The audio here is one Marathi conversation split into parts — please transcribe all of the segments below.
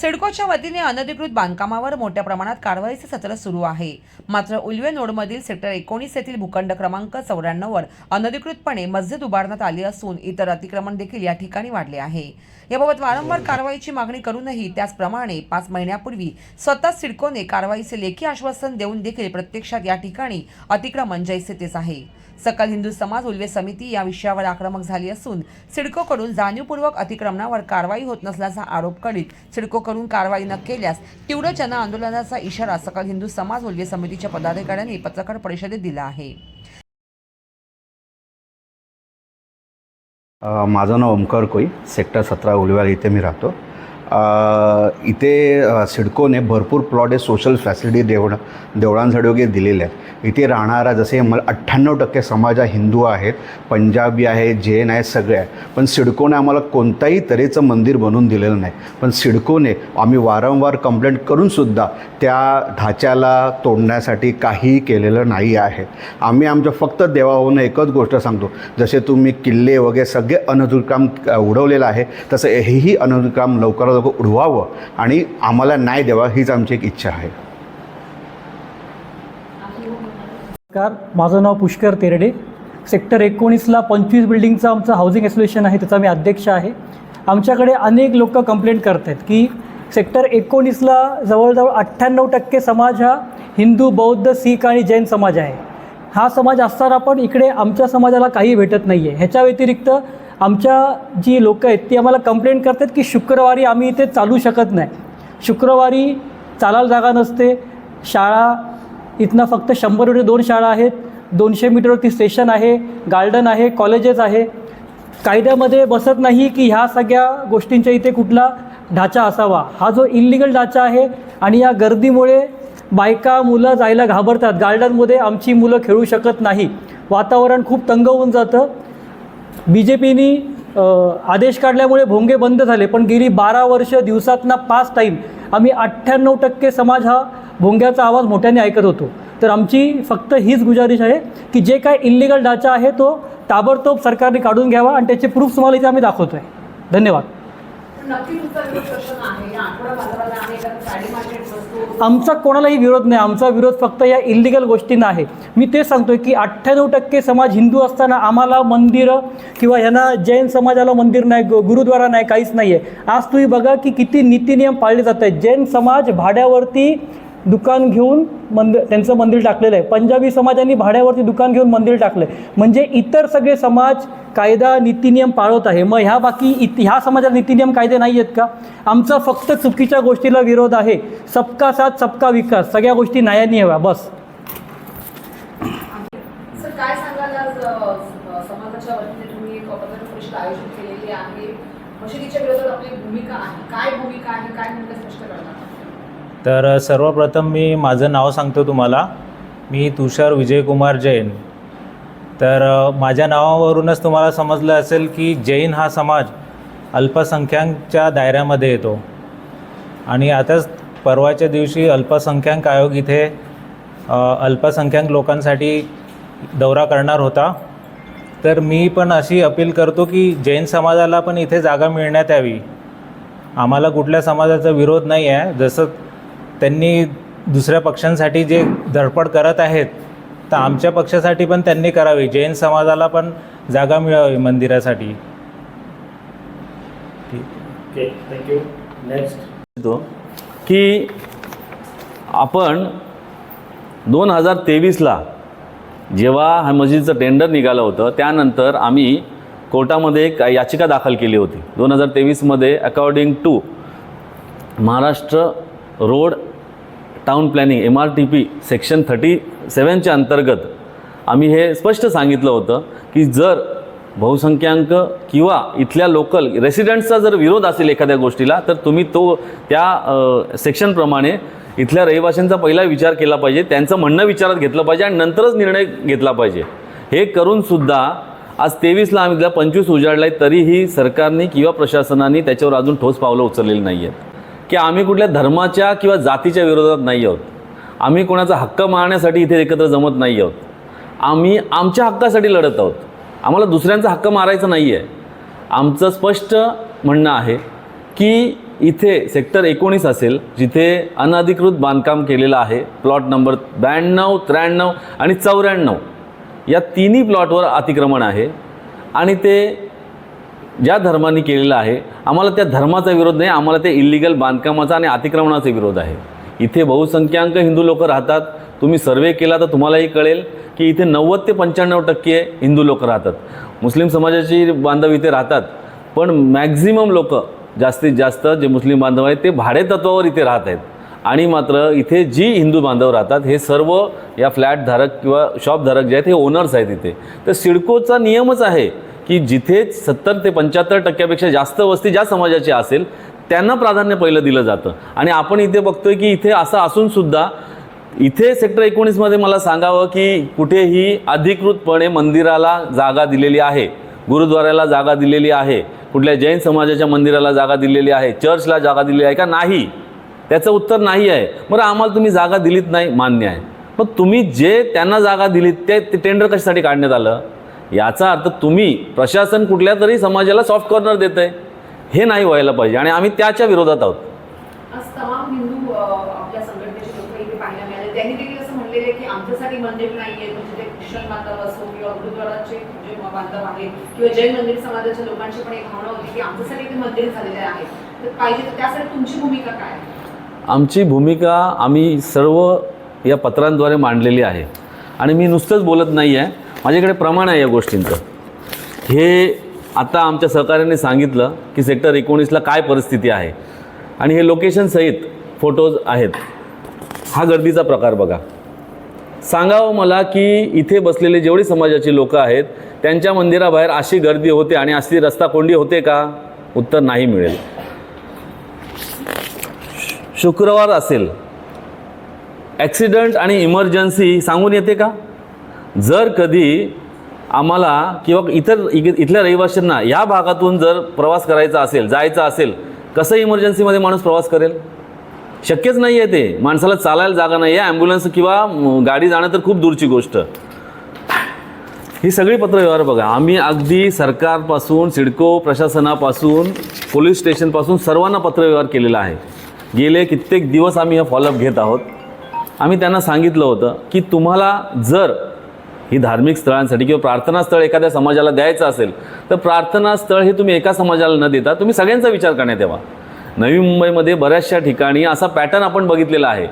सिडकोच्या वतीने अनधिकृत बांधकामावर मोठ्या प्रमाणात कारवाईचे सत्र सुरू आहे. मात्र उल्वे नोडमधील सेक्टर एकोणीस येथील भूखंड क्रमांक चौऱ्याण्णववर अनधिकृतपणे मस्जिद उभारण्यात आली असून इतर अतिक्रमण देखील या ठिकाणी वाढले आहे. याबाबत वारंवार कारवाईची मागणी करूनही त्याचप्रमाणे पाच महिन्यापूर्वी स्वतः सिडकोने कारवाईचे लेखी आश्वासन देऊन देखील प्रत्यक्षात या ठिकाणी अतिक्रमण जैसे तेच आहे. सकल हिंदू समाज उल्वे समिती या विषयावर आक्रमक झाली असून सिडकोकडून जाणीवपूर्वक अतिक्रमणावर कारवाई होत नसल्याचा आरोप करीत करून कारवाई न केल्यास तीव्र जन आंदोलनाचा इशारा सकल हिंदू समाज उल्वे समितीच्या पदाधिकाऱ्यांनी पत्रकार परिषदेत दिला आहे. माझं नाव ओमकार कोई सेक्टर सतरा उलव्याल इथे मी राहतो. इथे सिडकोने भरपूर प्लॉट हे सोशल फॅसिलिटी देव देवळांसाठी वगैरे दिलेले आहेत. इथे राहणारा जसे मला अठ्ठ्याण्णव टक्के समाज हा हिंदू आहेत पंजाबी आहे जैन आहे सगळे आहे. पण सिडकोने आम्हाला कोणत्याही तऱ्हेचं मंदिर बनवून दिलेलं नाही. पण सिडकोने आम्ही वारंवार कंप्लेंट करूनसुद्धा त्या ढाच्याला तोडण्यासाठी काहीही केलेलं नाही आहे. आम्ही आमच्या फक्त देवाहून एकच गोष्ट सांगतो. जसे तुम्ही किल्ले वगैरे सगळे अनधिकृत काम उडवलेलं आहे तसं हेही अनधिकृत काम लवकरात लवकर उडवावं आणि आम्हाला न्याय द्यावा हीच आमची एक इच्छा आहे. नमस्कार माझं नाव पुष्कर तेरडे. सेक्टर एकोणीसला पंचवीस बिल्डिंगचं आमचं हाऊसिंग असोसिएशन आहे त्याचा मी अध्यक्ष आहे. आमच्याकडे अनेक लोक कंप्लेंट करत आहेत की सेक्टर एकोणीसला जवळजवळ अठ्ठ्याण्णव टक्के समाज हा हिंदू बौद्ध सिख आणि जैन समाज आहे. हा समाज असताना पण इकडे आमच्या समाजाला काही भेटत नाही आहे ह्याच्या व्यतिरिक्त आमच्या जी लोकं आहेत ती आम्हाला कंप्लेंट करतात की शुक्रवारी आम्ही इथे चालू शकत नाही. शुक्रवारी चालायला जागा नसते. शाळा इथनं फक्त शंभर मीटर दोन शाळा आहेत. दोनशे मीटरवरती स्टेशन आहे गार्डन आहे कॉलेजेस आहे. कायद्यामध्ये बसत नाही की ह्या सगळ्या गोष्टींच्या इथे कुठला ढाचा असावा. हा जो इल्लिगल ढाचा आहे आणि या गर्दीमुळे बायका मुलं जायला घाबरतात. गार्डनमध्ये आमची मुलं खेळू शकत नाही. वातावरण खूप तंग होऊन जातं. बी जे पीनी आदेश काढल्यामुळे भोंगे बंद झाले पण गेली बारा वर्ष दिवसातना पाच टाईम आम्ही अठ्ठ्याण्णव टक्के समाज हा भोंग्याचा आवाज मोठ्याने ऐकत होतो. तर आमची फक्त हीच गुजारिश आहे की जे काय इल्लिगल डाचा आहे तो ताबडतोब सरकारने काढून घ्यावा आणि त्याचे प्रूफ तुम्हाला इथे आम्ही दाखवतो आहे धन्यवाद. आमचा कोणालाही विरोध नाही. आमचा विरोध फक्त या इल्लिगल गोष्टींना आहे. मी ते सांगतोय की अठ्ठ्याण्णव टक्के समाज हिंदू असताना आम्हाला मंदिरं किंवा ह्यांना जैन समाजाला मंदिर नाही गुरुद्वारा नाही काहीच नाही आहे आज तुम्ही बघा की किती नीतिनियम पाळले जात आहेत. जैन समाज भाड्यावरती दुकान घेऊन मंदिर त्यांचं मंदिर टाकलेलं आहे. पंजाबी समाजांनी भाड्यावरती दुकान घेऊन मंदिर टाकलं आहे म्हणजे इतर सगळे समाज कायदा नीतीनियम पाळत आहे. मग ह्या बाकी इत ह्या समाजात नीतीनियम कायदे नाही आहेत का? आमचा फक्त चुकीच्या गोष्टीला विरोध आहे. सबका साथ सबका विकास. सगळ्या गोष्टी न्यायाने हव्या. बस. आयोजित केलेली आहे. मशिदीच्या विरोधात आपली भूमिका आहे. काय भूमिका आहे? काय भूमिका स्पष्ट करणार? तर सर्वप्रथम मी माझं नाव सांगतो तुम्हाला. मी तुषार विजयकुमार जैन. तर माझ्या नावावरूनच तुम्हाला समजलं असेल की जैन हा समाज अल्पसंख्याकच्या दायऱ्यामध्ये येतो. आणि आताच परवाच्या दिवशी अल्पसंख्याक आयोग इथे अल्पसंख्याक लोकांसाठी दौरा करणार होता. तर मी पण अशी अपील करतो की जैन समाजाला पण इथे जागा मिळण्यात यावी. आम्हाला कुठल्या समाजाचा विरोध नाही आहे जसं त्यांनी दुसऱ्या पक्षांसाठी जे धडपड करत आहेत तर आमच्या पक्षासाठी पण त्यांनी करावी. जैन समाजाला पण जागा मिळावी मंदिरासाठी. थँक्यू नेक्स्ट की आपण दोन हजार तेवीसला जेव्हा हा मस्जिदचं टेंडर निघालं होतं त्यानंतर आम्ही कोर्टामध्ये एक याचिका दाखल केली होती. दोन हजार तेवीसमध्ये according to Maharashtra road town planning M R T P section thirty सेवनच्या अंतर्गत आम्ही हे स्पष्ट सांगितलं होतं की जर बहुसंख्यांक किंवा इथल्या लोकल रेसिडेंट्सचा जर विरोध असेल एखाद्या गोष्टीला तर तुम्ही तो त्या सेक्शनप्रमाणे इथल्या रहिवाशांचा पहिला विचार केला पाहिजे त्यांचं म्हणणं विचारात घेतलं पाहिजे आणि नंतरच निर्णय घेतला पाहिजे. हे करूनसुद्धा आज तेवीसला आम्ही पंचवीस उजाडला आहे तरीही सरकारने किंवा प्रशासनाने त्याच्यावर अजून ठोस पावलं उचललेली नाही आहेत की आम्ही कुठल्या धर्माच्या किंवा जातीच्या विरोधात नाही आहोत. आम्ही कोणाचा हक्क मारण्यासाठी इथे एकत्र जमत नाही आहोत. आम्ही आमच्या हक्कासाठी लढत आहोत. आम्हाला दुसऱ्यांचा हक्क मारायचा नाही आहे आमचं स्पष्ट म्हणणं आहे की इथे सेक्टर एकोणीस असेल जिथे अनधिकृत बांधकाम केलेलं आहे प्लॉट नंबर ब्याण्णव त्र्याण्णव आणि चौऱ्याण्णव. या तिन्ही प्लॉटवर अतिक्रमण आहे आणि ते ज्या धर्माने केलेलं आहे आम्हाला त्या धर्माचा विरोध नाही आम्हाला ते इलिगल बांधकामाचा आणि अतिक्रमणाचा विरोध आहे. इथे बहुसंख्याक हिंदू लोक राहतात. तुम्ही सर्वे केला तर तुम्हालाही कळेल की इथे नव्वद ते पंच्याण्णव टक्के हिंदू लोक राहतात. मुस्लिम समाजाची बांधव इथे राहतात. पण मॅक्झिमम लोक जास्तीत जास्त जे मुस्लिम बांधव आहेत ते भाडेतत्वावर इथे राहत आहेत. आणि मात्र इथे जी हिंदू बांधव राहतात हे सर्व या फ्लॅटधारक किंवा शॉपधारक जे आहेत हे ओनर्स आहेत इथे. तर सिडकोचा नियमच आहे की जिथे सत्तर ते पंच्याहत्तर टक्क्यापेक्षा जास्त वस्ती ज्या समाजाची असेल त्यांना प्राधान्य पहिलं दिलं जातं. आणि आपण इथे बघतोय की इथे असं असूनसुद्धा इथे सेक्टर एकोणीसमध्ये मला सांगावं की कुठेही अधिकृतपणे मंदिराला जागा दिलेली आहे. गुरुद्वाऱ्याला जागा दिलेली आहे. कुठल्या जैन समाजाच्या मंदिराला जागा दिलेली आहे. चर्चला जागा दिलेली आहे का? नाही. त्याचं उत्तर नाही आहे. बरं आम्हाला तुम्ही जागा दिलीत नाही मान्य आहे. मग तुम्ही जे त्यांना जागा दिलीत ते टेंडर कशासाठी काढण्यात आलं? याचा अर्थ तुम्ही प्रशासन कुठल्या तरी समाजाला सॉफ्ट कॉर्नर देत आहे हे नाही व्हायला पाहिजे. आणि आम्ही त्याच्या विरोधात आहोत. आमची भूमिका आम्ही सर्व या पत्रांद्वारे मांडलेली आहे. आणि मी नुसतंच बोलत नाही आहे माझ्याकडे प्रमाण आहे या गोष्टींचं. हे आता आमच्या सहकार्याने सांगितलं की सेक्टर एकोणीसला काय परिस्थिती आहे. आणि हे लोकेशनसहित फोटोज आहेत. हा गर्दीचा प्रकार बघा. सांगावं मला की इथे बसलेले जेवढे समाजाची लोकं आहेत त्यांच्या मंदिराबाहेर अशी गर्दी होते आणि अशी रस्ता कोंडी होते का? उत्तर नाही मिळेल. शुक्रवार असेल. ॲक्सिडंट आणि इमर्जन्सी सांगून येते का? जर कधी आम्हाला किंवा इतर इथल्या रहिवाशांना या भागातून जर प्रवास करायचा असेल जायचा असेल कसं इमर्जन्सीमध्ये माणूस प्रवास करेल? शक्यच नाही आहे ते. माणसाला चालायला जागा नाही आहे ॲम्ब्युलन्स किंवा गाडी जाणं तर खूप दूरची गोष्ट. ही सगळी पत्रव्यवहार बघा. आम्ही अगदी सरकारपासून सिडको प्रशासनापासून पोलीस स्टेशनपासून सर्वांना पत्रव्यवहार केलेला आहे. गेले कित्येक दिवस आम्ही हा फॉलोअप घेत आहोत. आम्ही त्यांना सांगितलं होतं की तुम्हाला जर ही धार्मिक स्थळांसाठी किंवा प्रार्थनास्थळ एखाद्या समाजाला द्यायचं असेल तर प्रार्थनास्थळ हे तुम्ही एका समाजाला न देता तुम्ही सगळ्यांचा विचार करण्यात यावा. नवी मुंबईमध्ये बऱ्याचशा ठिकाणी असा पॅटर्न आपण बघितलेला आहे.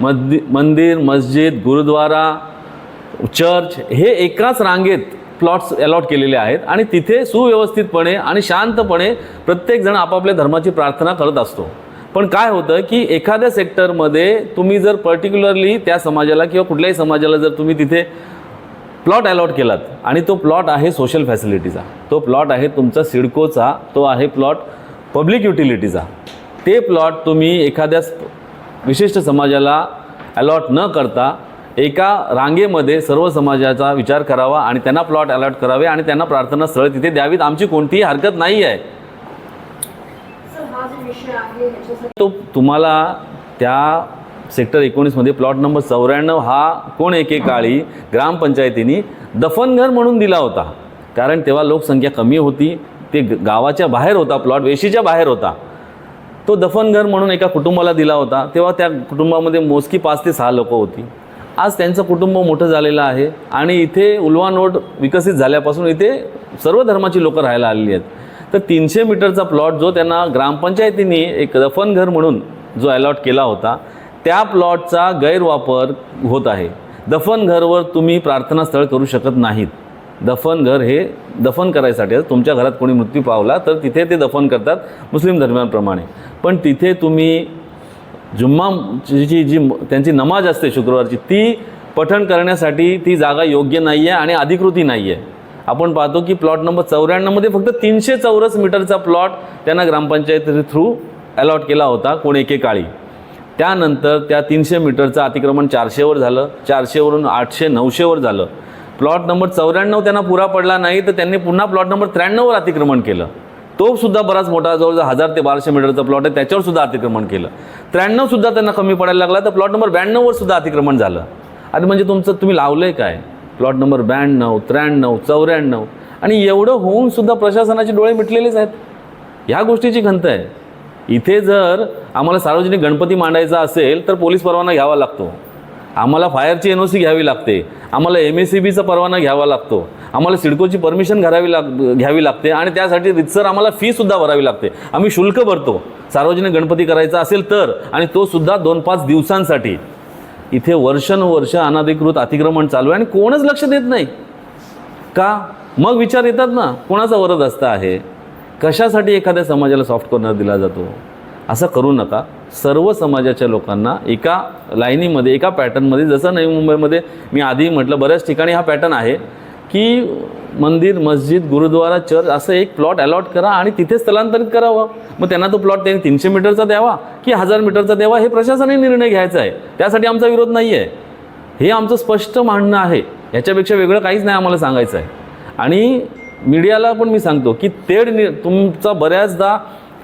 मदि मंदिर मस्जिद गुरुद्वारा चर्च हे एकाच रांगेत प्लॉट्स अलॉट केलेले आहेत आणि तिथे सुव्यवस्थितपणे आणि शांतपणे प्रत्येकजण आपापल्या धर्माची प्रार्थना करत असतो. पण काय होतं की एखाद्या सेक्टरमध्ये तुम्ही जर पर्टिक्युलरली त्या समाजाला किंवा कुठल्याही समाजाला जर तुम्ही तिथे प्लॉट अलॉट केलात आणि तो प्लॉट आहे सोशल फॅसिलिटीचा तो प्लॉट आहे तुमचा सिडकोचा तो आहे प्लॉट पब्लिक युटिलिटीचा ते प्लॉट तुम्ही एखाद्या विशिष्ट समाजाला अलॉट न करता एका रांगेमध्ये सर्व समाजाचा विचार करावा आणि त्यांना प्लॉट अलॉट करावे आणि त्यांना प्रार्थना स्थळ तिथे द्यावीत. आमची कोणतीही हरकत नाही आहे तो तुम्हाला त्या सेक्टर एकोणीसमध्ये प्लॉट नंबर चौऱ्याण्णव हा कोण एकेकाळी ग्रामपंचायतीने दफनघर म्हणून दिला होता. कारण तेव्हा लोकसंख्या कमी होती ते ग- गावाच्या बाहेर होता प्लॉट वेशीच्या बाहेर होता. तो दफनघर म्हणून एका कुटुंबाला दिला होता. तेव्हा त्या कुटुंबामध्ये मोजकी पाच ते सहा लोकं होती. आज त्यांचं कुटुंब मोठं झालेलं आहे आणि इथे उलवा नोट विकसित झाल्यापासून इथे सर्व धर्माची लोकं राहायला आलेली आहेत. तर तीनशे मीटरचा प्लॉट जो त्यांना ग्रामपंचायतीने एक दफनघर म्हणून जो अलॉट केला होता त्या प्लॉटचा गैरवापर होत आहे. दफनघरवर तुम्ही प्रार्थनास्थळ करू शकत नाहीत. दफनघर हे दफन करायसाठी तुमच्या घरात कोणी मृत्यू पावला तर तिथे ते दफन करतात मुस्लिम धर्मियांप्रमाणे पण तिथे तुम्ही जुम्माची जी जी त्यांची नमाज असते शुक्रवारची ती पठण करण्यासाठी ती जागा योग्य नाही आहे आणि अधिकृती नाही आहे आपण पाहतो की प्लॉट नंबर चौऱ्याण्णवमध्ये फक्त तीनशे चौरस मीटरचा प्लॉट त्यांना ग्रामपंचायती थ्रू अलॉट केला होता कोण एकेकाळी. त्यानंतर त्या तीनशे मीटरचं अतिक्रमण चारशेवर झालं. चारशेवरून आठशे नऊशेवर झालं. प्लॉट नंबर चौऱ्याण्णव त्यांना पुरा पडला नाही तर त्यांनी पुन्हा प्लॉट नंबर त्र्याण्णववर अतिक्रमण केलं. तो सुद्धा बराच मोठा जवळजवळ हजार ते बाराशे मीटरचा प्लॉट आहे त्याच्यावर सुद्धा अतिक्रमण केलं. त्र्याण्णव सुद्धा त्यांना कमी पडायला लागला तर प्लॉट नंबर ब्याण्णववर सुद्धा अतिक्रमण झालं. आणि म्हणजे तुमचं तुम्ही लावलं आहे काय? प्लॉट नंबर ब्याण्णव त्र्याण्णव चौऱ्याण्णव. आणि एवढं होऊन सुद्धा प्रशासनाचे डोळे मिटलेलेच आहेत. ह्या गोष्टीची खंत आहे. इथे जर आम्हाला सार्वजनिक गणपती मांडायचा असेल तर पोलीस परवाना घ्यावा लागतो. आम्हाला फायरची एन ओ सी घ्यावी लागते. आम्हाला एम एस सी बीचा परवाना घ्यावा लागतो. आम्हाला सिडकोची परमिशन घरावी लाग घ्यावी लागते आणि त्यासाठी रितसर आम्हाला फीसुद्धा भरावी लागते. आम्ही शुल्क भरतो. सार्वजनिक गणपती करायचा असेल तर आणि तो सुद्धा दोन पाच दिवसांसाठी. इथे वर्षानुवर्ष अनधिकृत अतिक्रमण चालू आहे आणि कोणच लक्ष देत नाही. का? मग विचार येतात ना कोणाचा वरद असता आहे? कशासाठी एखाद्या समाजाला सॉफ्ट कॉर्नर दिला जातो? असं करू नका. सर्व समाजाच्या लोकांना एका लाईनीमध्ये एका पॅटर्नमध्ये जसं नवी मुंबईमध्ये मी आधी म्हटलं बऱ्याच ठिकाणी हा पॅटर्न आहे की मंदिर मस्जिद गुरुद्वारा चर्च असं एक प्लॉट अलॉट करा आणि तिथे स्थलांतरित करावं. मग त्यांना तो प्लॉट त्यांनी तीनशे मीटरचा द्यावा की हजार मीटरचा द्यावा हे प्रशासनाने निर्णय घ्यायचा आहे. त्यासाठी आमचा विरोध नाही आहे. हे आमचं स्पष्ट मांडणं आहे. याच्यापेक्षा वेगळं काहीच नाही आम्हाला सांगायचं आहे. आणि मीडियाला पण मी सांगतो की तेढ नि तुमचा बऱ्याचदा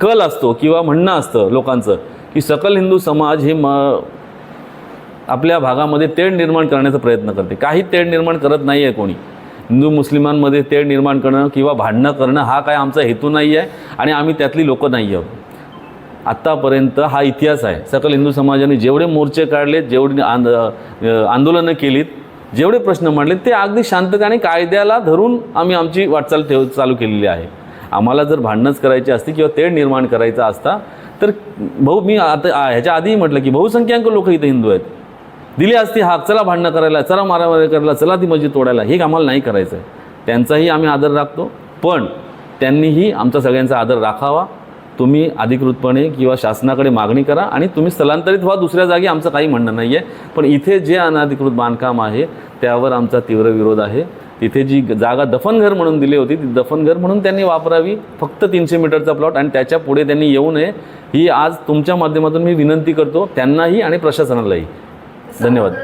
कल असतो किंवा म्हणणं असतं लोकांचं की सकल हिंदू समाज हे म आपल्या भागामध्ये तेढ निर्माण करण्याचा प्रयत्न करते. काही तेढ निर्माण करत नाही आहे कोणी. हिंदू मुस्लिमांमध्ये तेढ निर्माण करणं किंवा भांडणं करणं हा काय आमचा हेतू नाही आहे आणि आम्ही त्यातली लोकं नाही आहोत आत्तापर्यंत हा इतिहास आहे. सकल हिंदू समाजाने जेवढे मोर्चे काढले जेवढे आंद आंदोलनं केलीत जेवढे प्रश्न मांडले ते अगदी शांततेने कायद्याला धरून आम्ही आमची वाटचाल ठेव चालू केलेली आहे. आम्हाला जर भांडणंच करायची असती किंवा तेढ निर्माण करायचा असता तर भाऊ मी आता ह्याच्या आधीही म्हटलं की बहुसंख्याक लोक इथे हिंदू आहेत. दिली असती हाक चला भांडणं करायला चला मारामारी करायला चला ती मस्जिद तोडायला हे आम्हाला नाही करायचं आहे त्यांचाही आम्ही आदर राखतो पण त्यांनीही आमचा सगळ्यांचा आदर राखावा. तुम्ही अधिकृतपणे किंवा शासनाकडे मागणी करा आणि तुम्ही स्थलांतरित व्हा दुसऱ्या जागी आमचं काही म्हणणं नाही आहे पण इथे जे अनधिकृत बांधकाम आहे त्यावर आमचा तीव्र विरोध आहे. तिथे जी जागा दफनघर म्हणून दिली होती ती दफनघर म्हणून त्यांनी वापरावी. फक्त तीनशे मीटरचा प्लॉट आणि त्याच्या पुढे त्यांनी येऊ नये ही आज तुमच्या माध्यमातून मी विनंती करतो त्यांनाही आणि प्रशासनालाही. धन्यवाद.